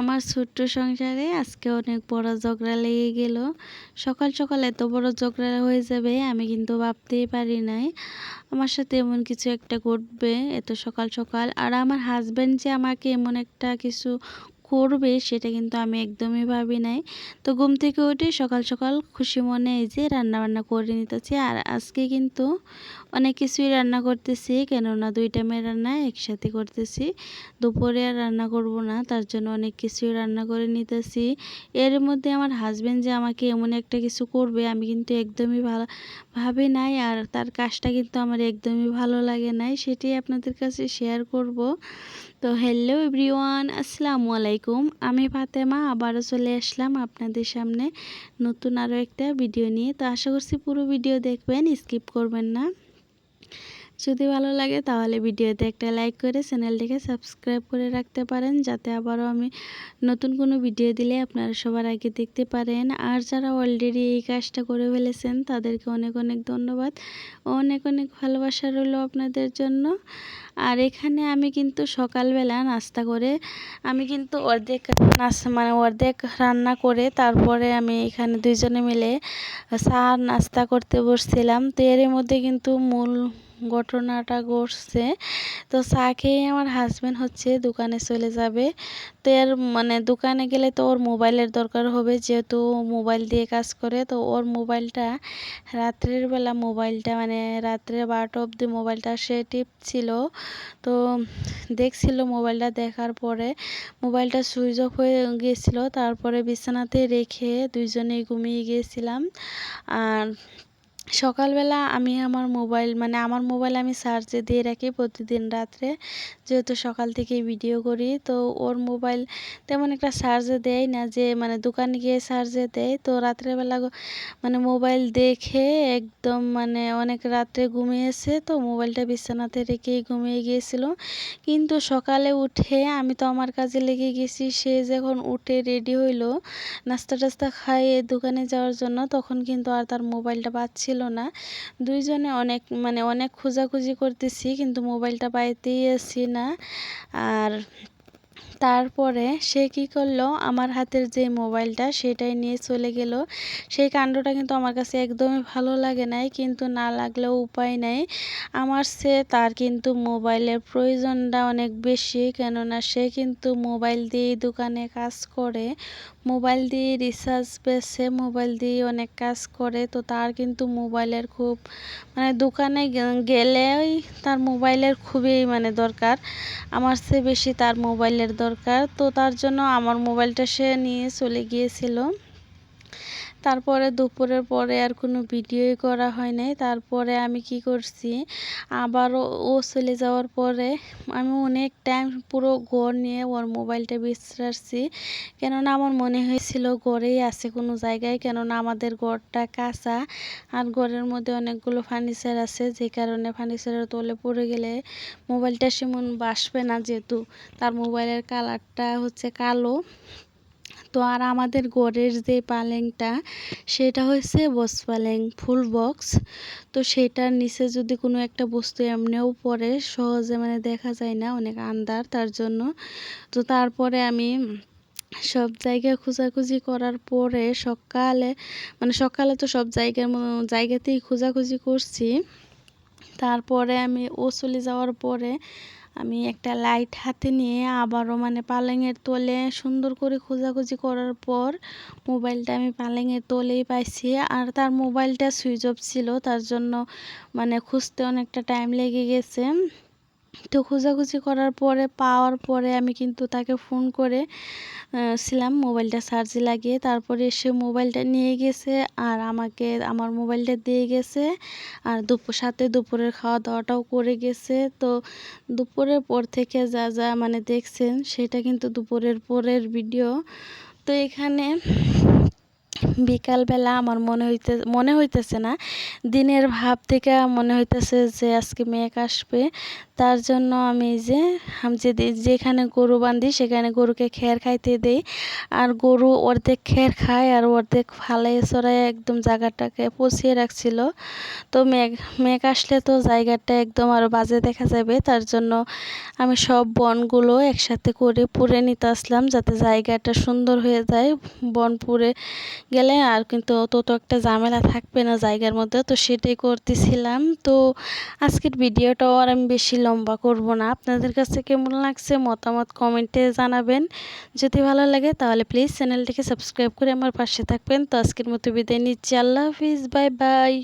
আমার ছোট্ট সংসারে আজকে অনেক বড় ঝগড়া লেগে গেল। সকাল সকাল এত বড় ঝগড়া হয়ে যাবে, আমি কিন্তু ভাবতেই পারি নাই। আমার সাথে এমন কিছু একটা ঘটবে, এত সকাল সকাল। আর আমার হাজব্যান্ড যে আমাকে এমন একটা কিছু করবে সেটা কিন্তু আমি একদমই ভাবি নাই। তো ঘুম থেকে উঠে সকাল সকাল খুশি মনে এই যে রান্না বান্না করে নিতেছি। আর আজকে কিন্তু অনেক কিছুই রান্না করতেছি, কেননা দুই টাইমের রান্না একসাথে করতেছি। দুপুরে আর রান্না করব না, তার জন্য অনেক কিছুই রান্না করে নিতেছি। এর মধ্যে আমার হাজব্যান্ড যে আমাকে এমন একটা কিছু করবে, আমি কিন্তু একদমই ভালো ভাবি নাই। আর তার কাজটা কিন্তু আমার একদমই ভালো লাগে নাই, সেটি আপনাদের কাছে শেয়ার করব। তো হ্যালো এভরিওয়ান আসসালামু আলাইকুম। আমি ফাতেমা, আবারও চলে আসলাম আপনাদের সামনে নতুন আরও একটা ভিডিও নিয়ে। তো আশা করছি পুরো ভিডিও দেখবেন স্কিপ করবেন না। যদি ভালো লাগে তাহলে ভিডিওতে একটা লাইক করে চ্যানেলটিকে সাবস্ক্রাইব করে রাখতে পারেন, যাতে আবারও আমি নতুন কোনো ভিডিও দিলে আপনারা সবার আগে দেখতে পারেন। আর যারা অলরেডি এই কাজটা করে ফেলেছেন, তাদেরকে অনেক অনেক ধন্যবাদ। অনেক অনেক ভালোবাসা রইল আপনাদের জন্য। আর এখানে আমি কিন্তু সকালবেলা নাস্তা করে, আমি কিন্তু অর্ধেক নাস্তা মানে অর্ধেক রান্না করে তারপরে আমি এখানে দুইজনে মিলে চা নাস্তা করতে বসছিলাম। তো এর মধ্যে কিন্তু মূল ঘটনাটা ঘটছে। তো চা খেয়ে আমার হাজব্যান্ড হচ্ছে দোকানে চলে যাবে। তো এর মানে দোকানে গেলে তো ওর মোবাইলের দরকার হবে। যেহেতু মোবাইল দিয়ে কাজ করে, তো ওর মোবাইলটা রাত্রের বেলা মোবাইলটা মানে রাত্রে বারোটা অবধি মোবাইলটা সে টিপছিল। তো দেখছিল মোবাইলটা দেখার পরে মোবাইলটা সুইচ অফ হয়ে গিয়েছিল। তারপরে বিছানাতে রেখে দুইজনেই ঘুমিয়ে গিয়েছিলাম। আর সকালবেলা আমি আমার মোবাইল মানে আমার মোবাইল আমি চার্জে দিয়ে রাখি প্রতিদিন রাত্রে। যেহেতু সকাল থেকে ভিডিও করি, তো ওর মোবাইল তেমন একটা চার্জে দেয় না যে মানে দোকানে গিয়ে চার্জে দেয়। তো রাত্রেবেলা মানে মোবাইল দেখে একদম মানে অনেক রাত্রে ঘুমিয়েছে, তো মোবাইলটা বিছানাতে রেখেই ঘুমিয়ে গিয়েছিল। কিন্তু সকালে উঠে আমি তো আমার কাজে লেগে গেছি, সে যখন উঠে রেডি হইল, নাস্তা টাস্তা খাইয়ে দোকানে যাওয়ার জন্য, তখন কিন্তু আর তার মোবাইলটা পাচ্ছিল ছিল না। দুইজনে অনেক মানে অনেক খোঁজাখুঁজি করতেছি কিন্তু মোবাইলটা পাইতেই আসি না। আর তারপরে সে কি করল? আমার হাতের যে মোবাইলটা সেটাই নিয়ে চলে গেল। সেই কাণ্ডটা কিন্তু আমার কাছে একদমই ভালো লাগে নাই, কিন্তু না লাগলেও উপায় নাই। আমার সে, তার কিন্তু মোবাইলের প্রয়োজনটা অনেক বেশি, কেননা সে কিন্তু মোবাইল দিয়ে দোকানে কাজ করে। মোবাইল দিয়ে রিচার্জ পেয়েছে মোবাইল দিয়ে অনেক কাজ করে। তো তার কিন্তু মোবাইলের খুব মানে দোকানে গেলেই তার মোবাইলের খুবই মানে দরকার। আমার চেয়ে বেশি তার মোবাইলের দরকার তো তার জন্য আমার মোবাইলটা সে নিয়ে চলে গিয়েছিল। তারপরে দুপুরের পরে আর কোনো ভিডিওই করা হয় নাই। তারপরে আমি কি করছি, আবারও ও চলে যাওয়ার পরে আমি অনেক টাইম পুরো ঘর নিয়ে ওর মোবাইলটা বিশ্রাচ্ছি কেননা আমার মনে হয়েছিল ঘরেই আছে কোনো জায়গায়, কেননা আমাদের ঘরটা কাঁচা আর ঘরের মধ্যে অনেকগুলো ফার্নিচার আছে, যে কারণে ফার্নিচারের তলে পড়ে গেলে মোবাইলটা সেমন বাসবে না যেহেতু। তার মোবাইলের কালারটা হচ্ছে কালো। তো আর আমাদের ঘরের যে পালেংটা, সেটা হচ্ছে বস পালেং, ফুল বক্স। তো সেটার নিচে যদি কোনো একটা বস্তু এমনিও পড়ে, সহজে মানে দেখা যায় না, অনেক আন্দার তার জন্য। তো তারপরে আমি সব জায়গায় খোঁজাখুঁজি করার পরে সকালে মানে সকালে তো সব জায়গার জায়গাতেই খোঁজাখুঁজি করছি। তারপরে আমি ও চলে যাওয়ার পরে আমি একটা লাইট হাতে নিয়ে আবারও মানে পালেঙের তোলে সুন্দর করে খোঁজাখুঁজি করার পর মোবাইলটা আমি পালেঙের তোলেই পাইছি। আর তার মোবাইলটা সুইচ অফ ছিল, তার জন্য মানে খুঁজতে অনেকটা টাইম লেগে গেছে। তো খোঁজাখুঁজি করার পরে, পাওয়ার পরে আমি কিন্তু তাকে ফোন করে ছিলাম মোবাইলটা চার্জে লাগিয়ে। তারপরে সে মোবাইলটা নিয়ে গেছে আর আমাকে, আমার মোবাইলটা দিয়ে গেছে আর দুপুর সাথে দুপুরের খাওয়া দাওয়াটাও করে গেছে। তো দুপুরের পর থেকে যা যা মানে দেখছেন, সেটা কিন্তু দুপুরের পরের ভিডিও তো এখানে বিকালবেলা আমার মনে হইতে, মনে হইতেছে না। দিনের ভাব থেকে মনে হইতেছে যে আজকে মেঘ আসবে। তার জন্য আমি যে আমি যে যেখানে গরু বাঁধি সেখানে গরুকে খের খাইতে দেই। আর গরু অর্ধেক খের খায় আর অর্ধেক ফালে চড়াই একদম জায়গাটাকে পচিয়ে রাখছিল। তো মেঘ মেঘ আসলে তো জায়গাটা একদম আরও বাজে দেখা যাবে। তার জন্য আমি সব বনগুলো একসাথে করে পুড়ে নিতে আসলাম যাতে জায়গাটা সুন্দর হয়ে যায়। বন পুড়ে গেলে আর কিন্তু তত একটা ঝামেলা থাকবে না জায়গার মধ্যে, তো সেটাই করতেছিলাম। তো আজকের ভিডিওটাও আর আমি বেশি লম্বা করব না। আপনাদের কাছে কেমন লাগছে মতামত কমেন্টে জানাবেন। যদি ভালো লাগে তাহলে প্লিজ চ্যানেলটিকে সাবস্ক্রাইব করে আমার পাশে থাকবেন। তো আজকের মতো বিদায় নিচ্ছি। আল্লাহ হাফিজ, বাই বাই।